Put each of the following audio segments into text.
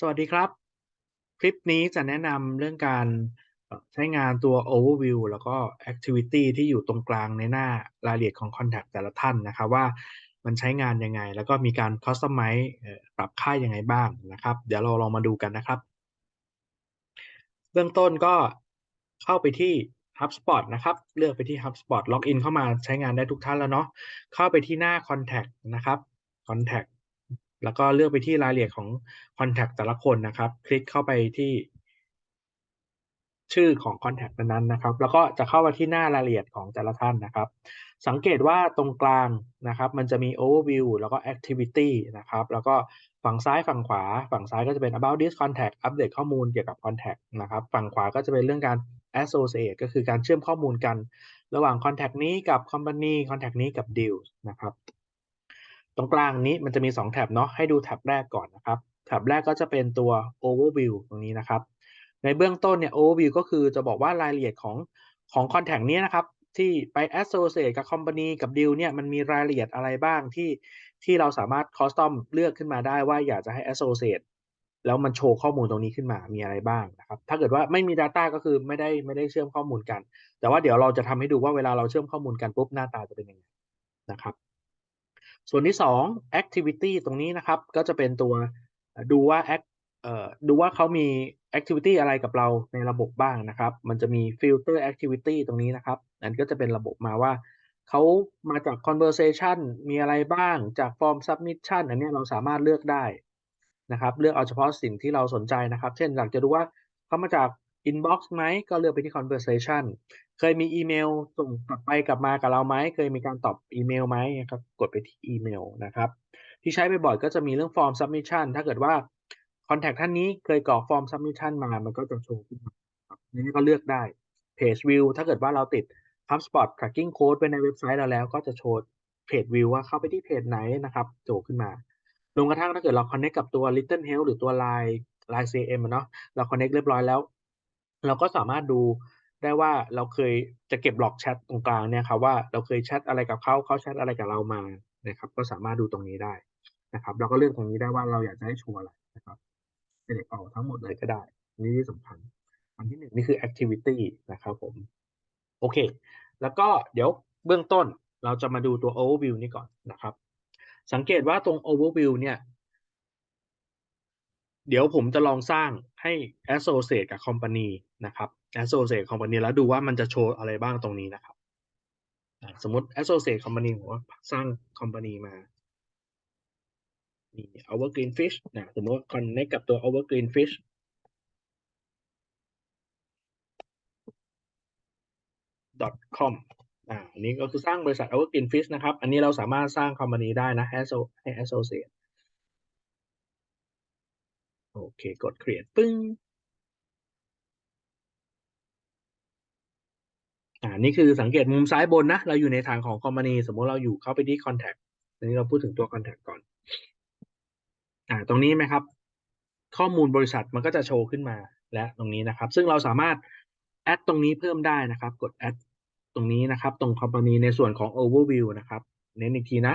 สวัสดีครับ คลิปนี้จะแนะนำเรื่องการใช้งานตัว Overview แล้วก็ Activity ที่อยู่ตรงกลางในหน้ารายละเอียดของ Contact แต่ละท่านนะครับว่ามันใช้งานยังไง แล้วก็มีการ Customize ปรับค่ายังไงบ้างนะครับ เดี๋ยวเราลองมาดูกันนะครับ เบื้องต้นก็เข้าไปที่ HubSpot นะครับ เลือกไปที่ HubSpot ล็อกอินเข้ามาใช้งานได้ทุกท่านแล้วเนาะเข้าไปที่หน้า Contact นะครับ Contact แล้วก็เลือกไปที่รายละเอียดของ Contact แต่ละคนนะครับ คลิกเข้าไปที่ ชื่อของ Contact นั้นๆนะครับ แล้วก็จะเข้ามาที่หน้ารายละเอียดของแต่ละท่านนะครับ สังเกตว่าตรงกลางนะครับ มันจะมี Overview แล้วก็ Activity นะครับ แล้วก็ฝั่งซ้ายฝั่งขวา ฝั่งซ้ายก็จะเป็น About this contact อัปเดตข้อมูลเกี่ยวกับ Contact นะครับ ฝั่งขวาก็จะเป็นเรื่องการ Associate ก็คือการเชื่อมข้อมูลกัน ระหว่าง Contact นี้กับ Company Contact นี้กับ Deal นะครับ ตรงกลางนี้มันจะมี 2 แท็บเนาะให้ดูแท็บแรกก่อนนะครับแท็บแรกก็จะเป็นตัว Overview ตรงนี้นะครับ ในเบื้องต้นเนี่ย Overview ก็คือจะบอกว่ารายละเอียดของของ Contact นี้นะครับ ที่ไป Associate กับ Company กับ Deal เนี่ยมันมีรายละเอียดอะไรบ้างที่ที่เราสามารถ Custom เลือกขึ้นมาได้ว่าอยากจะให้ Associate แล้วมันโชว์ข้อมูลตรงนี้ขึ้นมา มีอะไรบ้างนะครับ ถ้าเกิดว่าไม่มี Data ก็คือไม่ได้ไม่ได้เชื่อมข้อมูลกัน แต่ว่าเดี๋ยวเราจะทำให้ดูว่าเวลาเราเชื่อมข้อมูลกันปุ๊บหน้าตาจะเป็นยังไงนะครับ ส่วนที่ 2 activity ตรงนี้นะครับ ก็จะเป็นตัวดูว่า act เอ่อดูว่าเขามี activity อะไรกับเราในระบบบ้างนะครับ มันจะมี filter activity ตรงนี้นะครับ นั่นก็จะเป็นระบบมาว่า เขามาจาก conversation มีอะไรบ้าง จาก form submission อันนี้เราสามารถเลือกได้นะครับ เลือกเอาเฉพาะสิ่งที่เราสนใจนะครับ เช่นอยากจะดูว่าเขามาจาก inbox ไหม ก็เลือกไปที่ conversation เคยมีอีเมลส่งกลับไปกลับมากับเราไหมเคยมีการตอบอีเมลไหมนะครับกดไปที่อีเมลนะครับ ที่ใช้บ่อยๆก็จะมีเรื่อง form submission ถ้าเกิดว่า contact ท่านนี้เคยกรอก form submission มามันก็จะโชว์ขึ้นมานี่ก็เลือกได้ page view ถ้าเกิดว่าเราติด HubSpot tracking code ไว้ในเว็บไซต์เราแล้ว ก็จะโชว์ page view ว่าเข้าไปที่เพจไหนนะครับโชว์ขึ้นมารวมกระทั่งถ้าเกิดเรา connect กับตัว Little Help หรือตัว Line Line CM เนาะเรา connect เรียบร้อยแล้ว เราก็สามารถดู ได้ว่าเราเคยจะเก็บหลอกแชทตรงกลางเนี่ยครับว่าเราเคยแชทอะไรกับเขาเขาแชทอะไรกับเรามานะครับ ก็สามารถดูตรงนี้ได้นะครับเราก็เลือกตรงนี้ได้ว่าเราอยากจะให้โชว์อะไรนะครับเด็กเอาทั้งหมดเลยก็ได้ นี่ที่สำคัญอันที่หนึ่งนี่คือ activity นะครับผมโอเค แล้วก็เดี๋ยวเบื้องต้นเราจะมาดูตัว overview นี้ก่อนนะครับ สังเกตว่าตรง overview เนี่ย เดี๋ยวผมจะลองสร้างให้ associate กับ company นะครับ associate company แล้วดูว่ามันจะโชว์อะไรบ้างตรงนี้นะครับ สมมติ associate company ผมว่าสร้าง company มา มี our green fish นะสมมติว่า connect กับตัว our green fish com อ่าอันนี้ก็คือสร้างบริษัท our green fish นะครับ อันนี้เราสามารถสร้าง company ได้นะให้ให้ associate โอเค กด create ปึ้ง อ่า นี่คือสังเกตมุมซ้ายบนนะ เราอยู่ในทางของ company สมมติเราอยู่เข้าไปที่ contact อันนี้เราพูดถึงตัว contact ก่อน อ่า ตรงนี้ไหมครับ ข้อมูลบริษัทมันก็จะโชว์ขึ้นมาและตรงนี้นะครับ ซึ่งเราสามารถ add ตรงนี้เพิ่มได้นะครับ กด add ตรงนี้นะครับ ตรง company ในส่วนของ overview นะครับ เน้นอีกทีนะ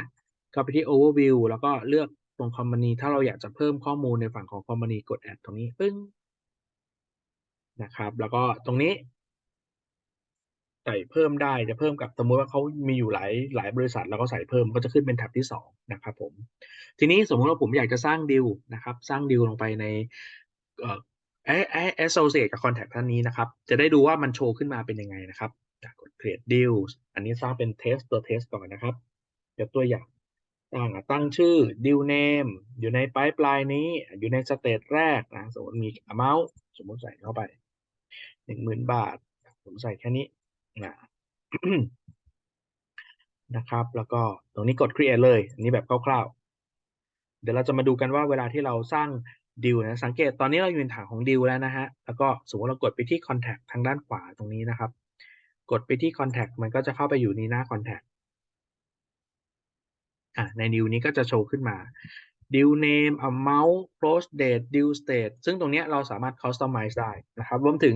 เข้าไปที่ overview แล้วก็เลือกตรง company ถ้าเราอยากจะเพิ่มข้อมูลในฝั่งของ company กด add ตรงนี้ปึ้งนะครับ แล้วก็ตรงนี้ ใส่เพิ่มได้จะเพิ่มกับสมมติว่าเขามีอยู่หลายหลายบริษัท แล้วก็ใส่เพิ่มก็จะขึ้นเป็นแท็บที่สองนะครับผมทีนี้สมมติว่าผมอยากจะสร้างดิวนะครับสร้างดิวลงไปในเอ่อไอ้ไอ้ associate กับ contact ท่านนี้นะครับ จะได้ดูว่ามันโชว์ขึ้นมาเป็นยังไงนะครับกด create deal อันนี้สร้างเป็น test ตัว test ก่อนนะครับยกตัวอย่างตั้งตั้งชื่อ deal name อยู่ใน pipeline นี้อยู่ในสเตจแรกนะสมมติมี amount สมมติใส่เข้าไปหนึ่งหมื่นบาท ผมใส่แค่นี้ นะนะครับ แล้วก็ตรงนี้กด create เลย อันนี้แบบคร่าวๆ เดี๋ยวเราจะมาดูกันว่าเวลาที่เราสร้างดิวนะ สังเกตตอนนี้เราอยู่ในฐานของดิวแล้วนะฮะ แล้วก็สมมติเรากดไปที่ contact ทางด้านขวาตรงนี้นะครับ กดไปที่ contact มันก็จะเข้าไปอยู่ในหน้า contact อะในดิวนี้ก็จะโชว์ขึ้นมา deal name amount close date deal state ซึ่งตรงนี้เราสามารถ customize ได้นะครับ รวมถึง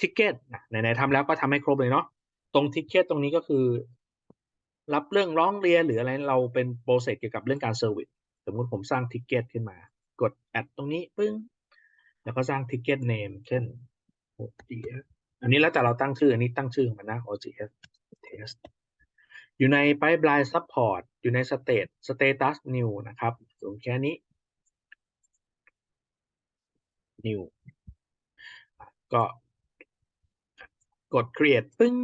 ticket นไหนๆทำแล้วก็ทำให้ครบเลยเนาะ ตรง ticket ตรงนี้ก็คือ รับเรื่องร้องเรียนหรืออะไรเราเป็นโปรเซสเกี่ยวกับเรื่องการเซอร์วิส สมมติผมสร้าง ticket ขึ้นมา กด add ตรงนี้ปึ้ง แล้วก็สร้าง ticket name เช่น OGS อันนี้แล้วแต่เราตั้งชื่อ อันนี้ตั้งชื่อมันนะ OGS test อยู่ใน pipeline support อยู่ใน state status new นะครับส่วนแค่นี้ new ก็กด create ปึ้ง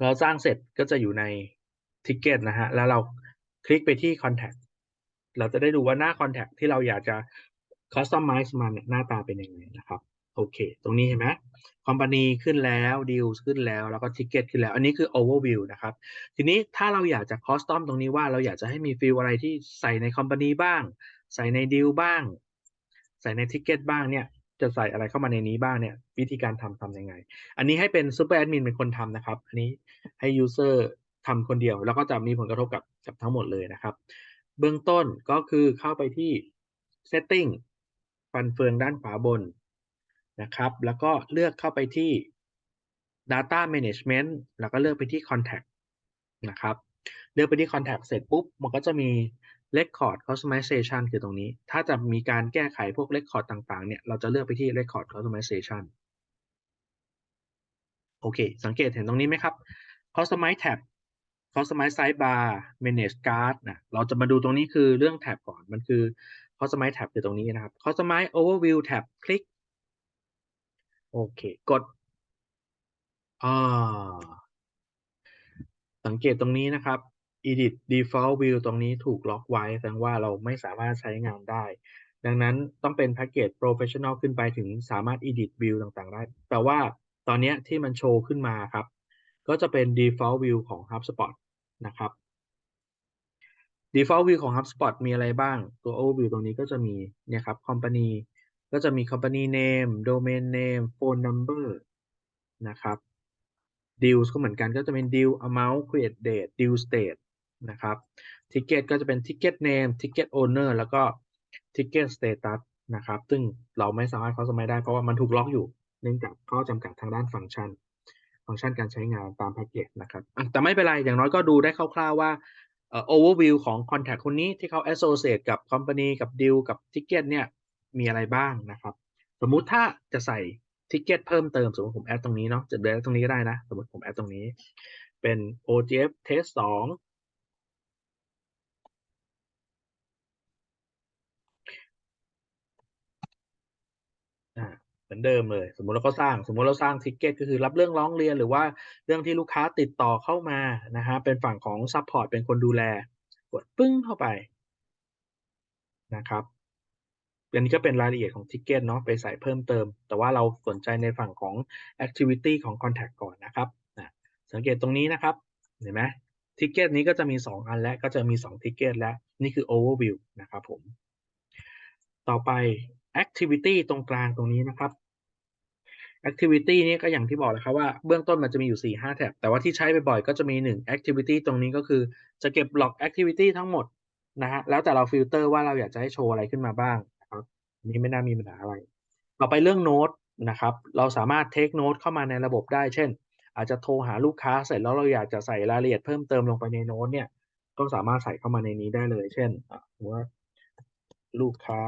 เราสร้างเสร็จก็จะอยู่ใน ticket นะฮะ แล้วเราคลิกไปที่ contact เราจะได้ดูว่าหน้า contact ที่เราอยากจะ customize มันหน้าตาเป็นยังไงนะครับ โอเค ตรงนี้เห็นไหม company ขึ้นแล้ว deals ขึ้นแล้วแล้วก็ ticket ขึ้นแล้ว อันนี้คือ overview นะครับ ทีนี้ถ้าเราอยากจะ custom ตรงนี้ว่าเราอยากจะให้มีฟิลอะไรที่ใส่ใน company บ้าง ใส่ใน deal บ้าง ใส่ใน ticket บ้างเนี่ยจะใส่อะไรเข้ามาในนี้บ้างเนี่ยวิธีการทำทำยังไง อันนี้ให้เป็น super admin เป็นคนทำนะครับ อันนี้ให้ user ทำคนเดียว แล้วก็จะมีผลกระทบกับกับทั้งหมดเลยนะครับ เบื้องต้นก็คือเข้าไปที่ setting ฟันเฟืองด้านขวาบน นะครับ แล้วก็เลือกเข้าไปที่ data management แล้วก็เลือกไปที่ contact นะครับ เลือกไปที่ contact เสร็จปุ๊บ มันก็จะมี record customization คือตรงนี้ ถ้าจะมีการแก้ไขพวก record ต่างๆ เนี่ย เราจะเลือกไปที่ record customization โอเค สังเกตเห็นตรงนี้ไหมครับ customize tab customize sidebar manage card นะ เราจะมาดูตรงนี้คือเรื่อง tab ก่อน มันคือ customize tab คือตรงนี้นะครับ customize overview tab คลิก โอเค กด อ่า สังเกตตรงนี้นะครับ edit default view ตรงนี้ถูกล็อกไว้แสดงว่าเราไม่สามารถใช้งานได้ ดังนั้นต้องเป็นแพ็กเกจ professional ขึ้นไปถึงสามารถ edit view ต่างๆ ได้ แต่ว่าตอนนี้ที่มันโชว์ขึ้นมาครับ ก็จะเป็น default view ของ HubSpot นะครับ default view ของ HubSpot มีอะไรบ้าง ตัว overview ตรงนี้ก็จะมีเนี่ยครับ company ก็จะมี company name domain name phone number นะครับ deals ก็เหมือนกันก็จะเป็น deal amount create date deal state นะครับ ticket ก็จะเป็น ticket name ticket owner แล้วก็ ticket status นะครับ ซึ่งเราไม่สามารถเข้าสมัยได้เพราะว่ามันถูกล็อกอยู่ เนื่องจากข้อจำกัดทางด้านฟังก์ชัน ฟังก์ชันการใช้งานตามแพ็กเกจนะครับ แต่ไม่เป็นไร อย่างน้อยก็ดูได้คร่าวๆว่า overview ของ contact คนนี้ที่เขา associate กับ company กับ deal กับ ticket เนี่ย มีอะไรบ้างนะครับ สมมุติถ้าจะใส่ ticket เพิ่มเติม สมมติผมแอดตรงนี้เนาะจะเดินตรงนี้ก็ได้นะ สมมติผมแอดตรงนี้ เป็น OGF test 2อ่าเหมือนเดิมเลย สมมุติเราก็สร้างสมมุติเราสร้างทิกเก็ตก็คือรับเรื่องร้องเรียนหรือว่าเรื่องที่ลูกค้าติดต่อเข้ามานะฮะเป็นฝั่งของซัพพอร์ตเป็นคนดูแล กดปึ้งเข้าไปนะครับ อันนี้ก็เป็นรายละเอียดของทิกเก็ตเนาะไปใส่เพิ่มเติม แต่ว่าเราสนใจในฝั่งของ activity ของ contact ก่อนนะครับนะสังเกตตรงนี้นะครับ เห็นไหมทิกเก็ตนี้ก็จะมี 2 อันและก็จะมี2ทิกเก็ตและนี่คือ overview นะครับผม ต่อไป activity ตรงกลางตรงนี้นะครับ activity นี่ก็อย่างที่บอกแล้วครับว่าเบื้องต้นมันจะมีอยู่ 4 5 แท็บ แต่ว่าที่ใช้บ่อยๆก็จะมี 1 activity ตรงนี้ก็คือจะเก็บ log activity ทั้งหมดนะฮะแล้วแต่เราฟิลเตอร์ว่าเราอยากจะให้โชว์อะไรขึ้นมาบ้าง นี่ไม่น่ามีปัญหาอะไร ต่อไปเรื่องโน้ตนะครับ เราสามารถเทคโน้ตเข้ามาในระบบได้ เช่น อาจจะโทรหาลูกค้าเสร็จแล้วเราอยากจะใส่รายละเอียดเพิ่มเติมลงไปในโน้ตเนี่ย ก็สามารถใส่เข้ามาในนี้ได้เลย เช่นว่าลูกค้า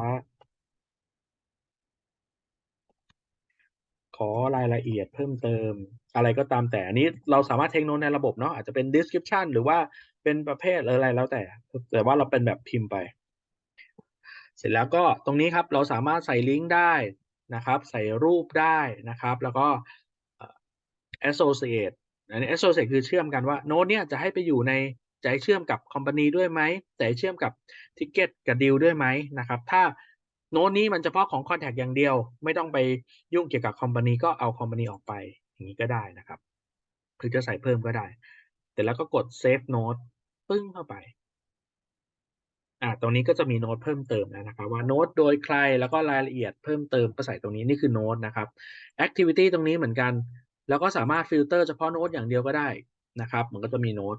ขอรายละเอียดเพิ่มเติม อะไรก็ตามแต่อันนี้เราสามารถเทคโน้ตในระบบเนาะอาจจะเป็น description หรือว่าเป็นประเภทอะไรแล้วแต่ แต่ว่าเราเป็นแบบพิมพ์ไป เสร็จแล้วก็ตรงนี้ครับเราสามารถใส่ลิงก์ได้นะครับ ใส่รูปได้นะครับ แล้วก็ associate อันนี้ associate คือเชื่อมกันว่าโน้ตเนี่ยจะให้ไปอยู่ในจะให้เชื่อมกับ company ด้วยไหมจะให้เชื่อมกับ ticket กับ deal ด้วยไหมนะครับ ถ้าโน้ตนี้มันเฉพาะของ contact อย่างเดียว ไม่ต้องไปยุ่งเกี่ยวกับ company ก็เอา company ออกไป อย่างนี้ก็ได้นะครับ หรือจะใส่เพิ่มก็ได้ แต่แล้วก็กด save note ปึ้งเข้าไป อ่าตรงนี้ก็จะมีโน้ตเพิ่มเติมแล้วนะครับว่าโน้ตโดยใครแล้วก็รายละเอียดเพิ่มเติมก็ใส่ตรงนี้นี่คือโน้ตนะครับ activity ตรงนี้เหมือนกัน แล้วก็สามารถฟิลเตอร์เฉพาะโน้ตอย่างเดียวก็ได้นะครับ มันก็จะมีโน้ต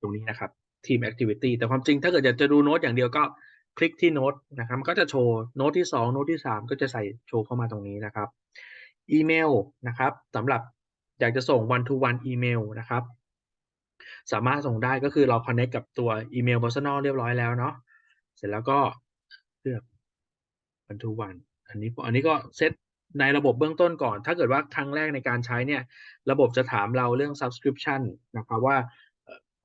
ตรงนี้นะครับ team activity แต่ความจริงถ้าเกิดอยากจะดูโน้ตอย่างเดียวก็คลิกที่โน้ตนะครับมันก็จะโชว์โน้ตที่ 2 โน้ตที่ 3 ก็จะใส่โชว์เข้ามาตรงนี้นะครับอีเมลนะครับสำหรับอยากจะส่ง one to one อีเมลนะครับ สามารถส่งได้ก็คือเรา connect กับตัวอีเมล personal เรียบร้อยแล้วเนาะเสร็จแล้วก็เลือก one to one อันนี้อันนี้ก็เซตในระบบเบื้องต้นก่อน ถ้าเกิดว่าครั้งแรกในการใช้เนี่ย ระบบจะถามเราเรื่อง subscription นะครับว่า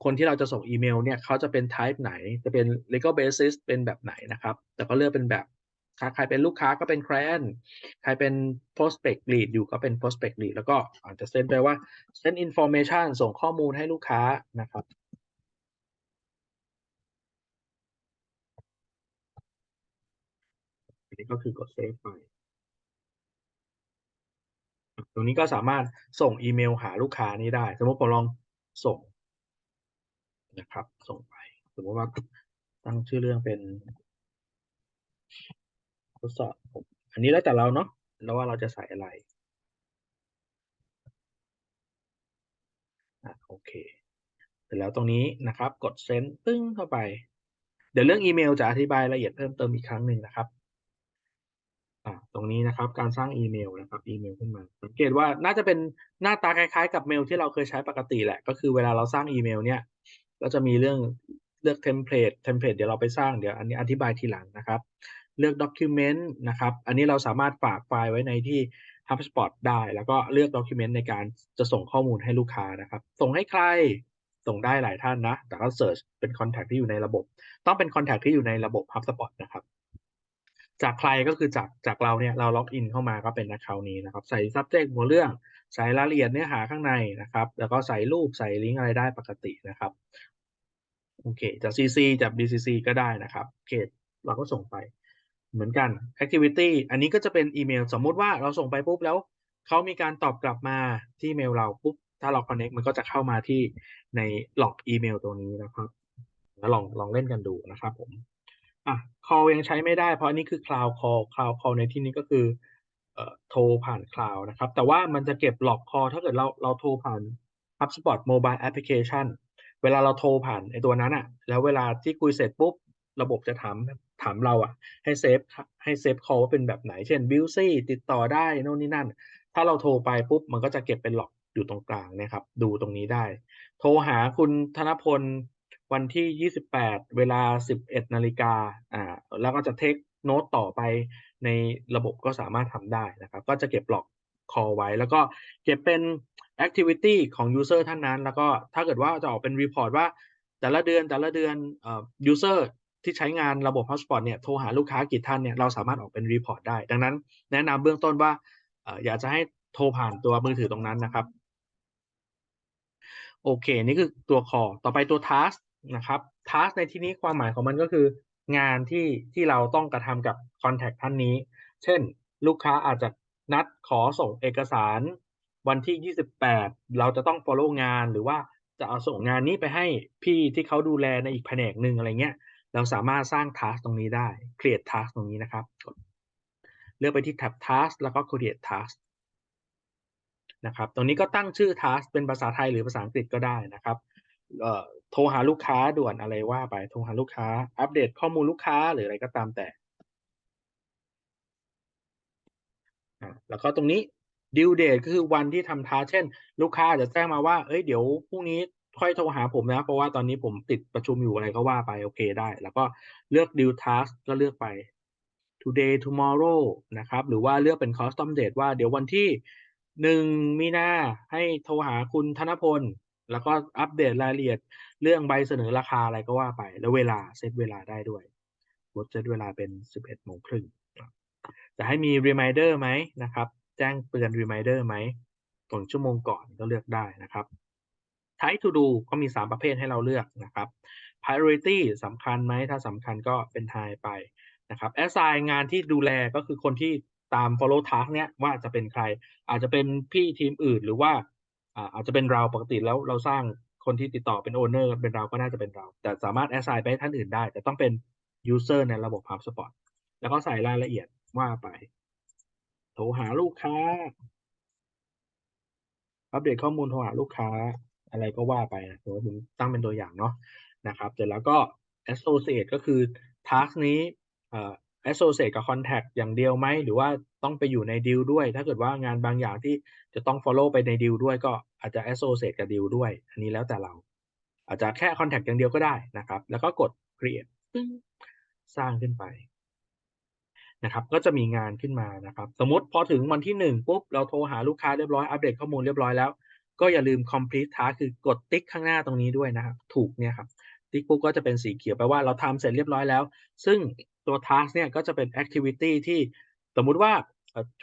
คนที่เราจะส่งอีเมลเนี่ยเขาจะเป็น type ไหน จะเป็น legal basis เป็นแบบไหนนะครับ แต่ก็เลือกเป็นแบบ ใครเป็นลูกค้าก็เป็น client ใครเป็น prospect lead อยู่ก็เป็น prospect lead แล้วก็อาจจะเซ็นไปว่า send information ส่งข้อมูลให้ลูกค้านะครับอันนี้ก็คือกด save ไปตรงนี้ก็สามารถส่งอีเมลหาลูกค้านี้ได้ สมมติผมลองส่งนะครับ ส่งไป สมมติว่าตั้งชื่อเรื่องเป็น ทดสอบผมอันนี้แล้วแต่เราเนาะแล้วว่าเราจะใส่อะไรอะโอเคเสร็จแล้วตรงนี้นะครับ กด send ปึ้งเข้าไป เดี๋ยวเรื่องอีเมลจะอธิบายละเอียดเพิ่มเติมอีกครั้งหนึ่งนะครับอ่าตรงนี้นะครับการสร้างอีเมลนะครับอีเมลขึ้นมาสังเกตว่าน่าจะเป็นหน้าตาคล้ายๆ กับเมลที่เราเคยใช้ปกติแหละ ก็คือเวลาเราสร้างอีเมลเนี่ยก็จะมีเรื่องเลือกเทมเพลตเทมเพลตเดี๋ยวเราไปสร้างเดี๋ยวอันนี้อธิบายทีหลังนะครับ เลือกด็อกิเมนต์นะครับ อันนี้เราสามารถฝากไฟล์ไว้ในที่ HubSpot ได้ แล้วก็เลือกด็อกิเมนต์ในการจะส่งข้อมูลให้ลูกค้านะครับ ส่งให้ใคร ส่งได้หลายท่านนะ แต่ก็เสิร์ชเป็นคอนแทคที่อยู่ในระบบ ต้องเป็นคอนแทคที่อยู่ในระบบ HubSpot นะครับ จากใครก็คือจากจากเราเนี่ย เราล็อกอินเข้ามาก็เป็น account นี้นะครับ ใส่ subject หัวเรื่อง ใส่รายละเอียดเนื้อหาข้างในนะครับ แล้วก็ใส่รูป ใส่ลิงก์อะไรได้ปกตินะครับโอเคจาก CC จาก BCC ก็ได้นะครับโอเคเราก็ส่งไป เหมือนกัน activity อันนี้ก็จะเป็นอีเมล สมมุติว่าเราส่งไปปุ๊บแล้วเขามีการตอบกลับมาที่เมลเราปุ๊บ ถ้าเรา connect มันก็จะเข้ามาที่ในหลอกอีเมลตัวนี้นะครับ แล้วลองลองเล่นกันดูนะครับผมอะ call ยังใช้ไม่ได้เพราะอันนี้คือ cloud call cloud call ในที่นี้ก็คือโทรผ่าน cloud นะครับ แต่ว่ามันจะเก็บหลอก call ถ้าเกิดเราเราโทรผ่าน HubSpot mobile application เวลาเราโทรผ่านไอตัวนั้นอะแล้วเวลาที่คุยเสร็จปุ๊บ ระบบจะถาม ถามเราอะให้เซฟให้เซฟ call ว่าเป็นแบบไหน เช่น b i l ซี่ติดต่อได้โน่นนี่นั่น ถ้าเราโทรไปปุ๊บมันก็จะเก็บเป็นหลอกอยู่ตรงกลางนะครับ ดูตรงนี้ได้ โทรหาคุณธนพลวันที่ 28 เวลา 11 นาฬิกาอ่าแล้วก็จะเทคโน้ตต่อไปในระบบก็สามารถทำได้นะครับ ก็จะเก็บหลอก call ไว้ แล้วก็เก็บเป็น activity ของ user ท่านนั้น แล้วก็ถ้าเกิดว่าจะออกเป็น report ว่าแต่ละเดือนแต่ละเดือนเอ่อ user ที่ใช้งานระบบ HubSpot เนี่ยโทรหาลูกค้ากี่ท่านเนี่ยเราสามารถออกเป็น report ได้ ดังนั้นแนะนำเบื้องต้นว่าอยากจะให้โทรผ่านตัวมือถือตรงนั้นนะครับ โอเค นี่คือตัว call ต่อไปตัว task นะครับ task ในที่นี้ความหมายของมันก็คืองานที่ที่เราต้องกระทำกับ contact ท่านนี้ เช่น ลูกค้าอาจจะนัดขอส่งเอกสารวันที่ 28 เราจะต้อง follow งานหรือว่าจะเอาส่งงานนี้ไปให้พี่ที่เขาดูแลในอีกแผนกหนึ่งอะไรเงี้ย เราสามารถสร้าง task ตรงนี้ได้ create task ตรงนี้นะครับกดเลือกไปที่แท็บ task แล้วก็ create task นะครับ ตรงนี้ก็ตั้งชื่อ task เป็นภาษาไทยหรือภาษาอังกฤษก็ได้นะครับโทรหาลูกค้าด่วนอะไรว่าไป โทรหาลูกค้า อัปเดตข้อมูลลูกค้าหรืออะไรก็ตามแต่ แล้วก็ตรงนี้ due date ก็คือวันที่ทำ task เช่น ลูกค้าจะแจ้งมาว่า เอ้ย เดี๋ยวพรุ่งนี้ ค่อยโทรหาผมนะ เพราะว่าตอนนี้ผมติดประชุมอยู่อะไรก็ว่าไปโอเคได้ แล้วก็เลือก due task ก็เลือกไป today tomorrow นะครับ หรือว่าเลือกเป็น custom date ว่าเดี๋ยววันที่หนึ่งมีนาให้โทรหาคุณธนพล แล้วก็อัปเดตรายละเอียด เรื่องใบเสนอราคาอะไรก็ว่าไป แล้วเวลาเซตเวลาได้ด้วยกดเซตเวลาเป็น 11โมงครึ่งจะให้มี reminder ไหมนะครับ แจ้งเตือน reminder ไหมตรงชั่วโมงก่อนก็เลือกได้นะครับ type to do ก็มี 3 ประเภทให้เราเลือกนะครับ priority สำคัญไหมถ้าสำคัญก็เป็น high ไปนะครับ assign งานที่ดูแลก็คือคนที่ตาม follow task เนี้ยว่าจะเป็นใคร อาจจะเป็นพี่ทีมอื่นหรือว่าอาอาจจะเป็นเราปกติแล้วเราสร้างคนที่ติดต่อเป็น owner เป็นเราก็น่าจะเป็นเรา แต่สามารถ assign ไปให้ท่านอื่นได้ แต่ต้องเป็น user ในระบบ HubSpot แล้วก็ใส่รายละเอียดว่าไป โทรหาลูกค้า อัปเดตข้อมูลโทรหาลูกค้า อะไรก็ว่าไปนะผมผมตั้งเป็นตัวอย่างเนาะนะครับเสร็จแล้วก็ associate ก็คือ task นี้เอ่อ associate กับ contact อย่างเดียวไหม หรือว่าต้องไปอยู่ในดีลด้วย ถ้าเกิดว่างานบางอย่างที่จะต้อง follow ไปในดีลด้วย ก็อาจจะ associate กับดีลด้วย อันนี้แล้วแต่เรา อาจจะแค่ contact อย่างเดียวก็ได้นะครับ แล้วก็กด create ปึ้งสร้างขึ้นไปนะครับก็จะมีงานขึ้นมานะครับ สมมติพอถึงวันที่หนึ่งปุ๊บเราโทรหาลูกค้าเรียบร้อยอัปเดตข้อมูลเรียบร้อยแล้ว ก็อย่าลืม complete task คือกดติ๊กข้างหน้าตรงนี้ด้วยนะครับ ถูกเนี่ยครับ ติ๊กปุ๊บก็จะเป็นสีเขียวแปลว่าเราทำเสร็จเรียบร้อยแล้ว ซึ่งตัว task เนี่ยก็จะเป็น activity ที่สมมุติว่า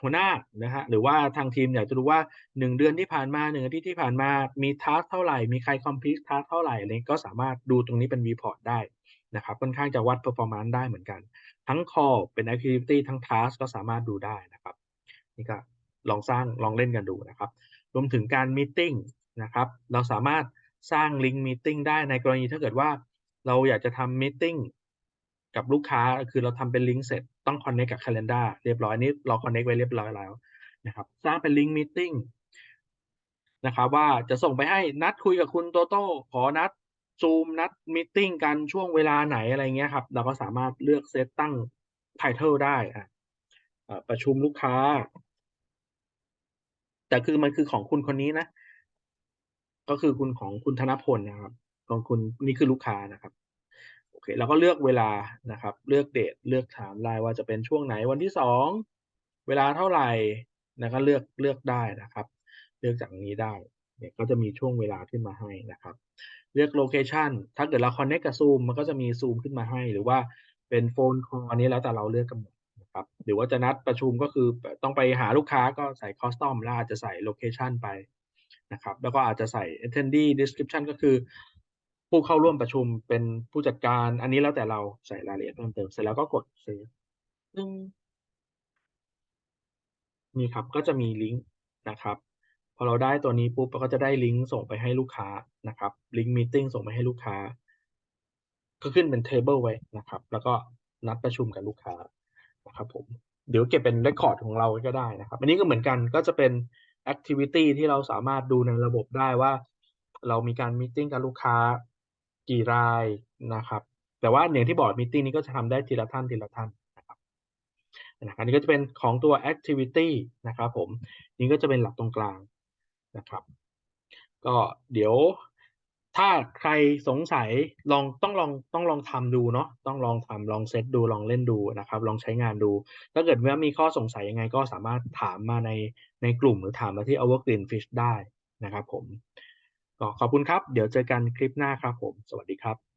หัวหน้านะฮะหรือว่าทางทีมอยากจะรู้ว่า 1 เดือนที่ผ่านมา1อาทิตย์ที่ผ่านมามี task เท่าไหร่ มีใคร complete task เท่าไหร่อะไรก็สามารถดูตรงนี้เป็น report ได้นะครับค่อนข้างจะวัด performance ได้เหมือนกัน ทั้ง call เป็น activity ทั้ง task ก็สามารถดูได้นะครับ นี่ก็ ลองสร้างลองเล่นกันดูนะครับ รวมถึงการ meeting นะครับ เราสามารถสร้างลิงก์ meeting ได้ในกรณีถ้าเกิดว่าเราอยากจะทำ meeting กับลูกค้าคือเราทำเป็นลิงก์เสร็จต้อง connect กับ calendar เรียบร้อยนี่เรา connect ไว้เรียบร้อยแล้วนะครับ สร้างเป็นลิงก์ meeting นะครับว่าจะส่งไปให้นัดคุยกับคุณโตโต้ขอนัดซูมนัดมิ팅กันช่วงเวลาไหนอะไรเงี้ยครับ เราก็สามารถเลือกเซตตั้งไทเทลได้อะประชุมลูกค้า แต่คือมันคือของคุณคนนี้นะ ก็คือคุณของคุณธนพลนะครับ ของคุณนี่คือลูกค้านะครับโอเคเราก็เลือกเวลานะครับ เลือกเดทเลือกไทม์ไลน์ว่าจะเป็นช่วงไหนวันที่สองเวลาเท่าไหร่นะก็เลือกเลือกได้นะครับ เลือกจากนี้ได้เนี่ยก็จะมีช่วงเวลาขึ้นมาให้นะครับ เลือกโลเคชันถ้าเกิดเรา connect กับ Zoom มันก็จะมี Zoom ขึ้นมาให้ หรือว่าเป็นโฟนคอลอันนี้แล้วแต่เราเลือกกำหนด ครับ หรือว่าจะนัดประชุมก็คือต้องไปหาลูกค้าก็ใส่คอสตอมแล้วอาจจะใส่โลเคชันไปนะครับ แล้วก็อาจจะใส่ attendee description ก็คือ ผู้เข้าร่วมประชุมเป็นผู้จัดการ อันนี้แล้วแต่เราใส่รายละเอียดเพิ่มเติมเสร็จแล้วก็กด save นี่ครับก็จะมีลิงก์นะครับพอเราได้ตัวนี้ปุ๊บเราก็จะได้ลิงก์ส่งไปให้ลูกค้านะครับลิงก์มีติ้งส่งไปให้ลูกค้า ก็ขึ้นเป็นเทเบิลไว้นะครับ แล้วก็นัดประชุมกับลูกค้า นะครับผมเดี๋ยวเก็บเป็นเรคคอร์ดของเราก็ได้นะครับ อันนี้ก็เหมือนกันก็จะเป็นแอคทิวิตี้ที่เราสามารถดูในระบบได้ว่า เรามีการมีติ้งกับลูกค้ากี่รายนะครับ แต่ว่าอย่างที่บอกมีติ้งนี้ก็จะทำได้ทีละท่านทีละท่านนะครับอันนี้ก็จะเป็นของตัว activity นะครับผมนี่ก็จะเป็นหลักตรงกลางนะครับ ก็เดี๋ยว ถ้าใครสงสัยลองต้องลองต้องลองทำดูเนาะต้องลองทำลองเซตดูลองเล่นดูนะครับ ลองใช้งานดู ถ้าเกิดว่ามีข้อสงสัยยังไงก็สามารถถามมาในในกลุ่มหรือถามมาที่ Our Green Fish ได้นะครับผมก็ขอบคุณครับ เดี๋ยวเจอกันคลิปหน้าครับผม สวัสดีครับ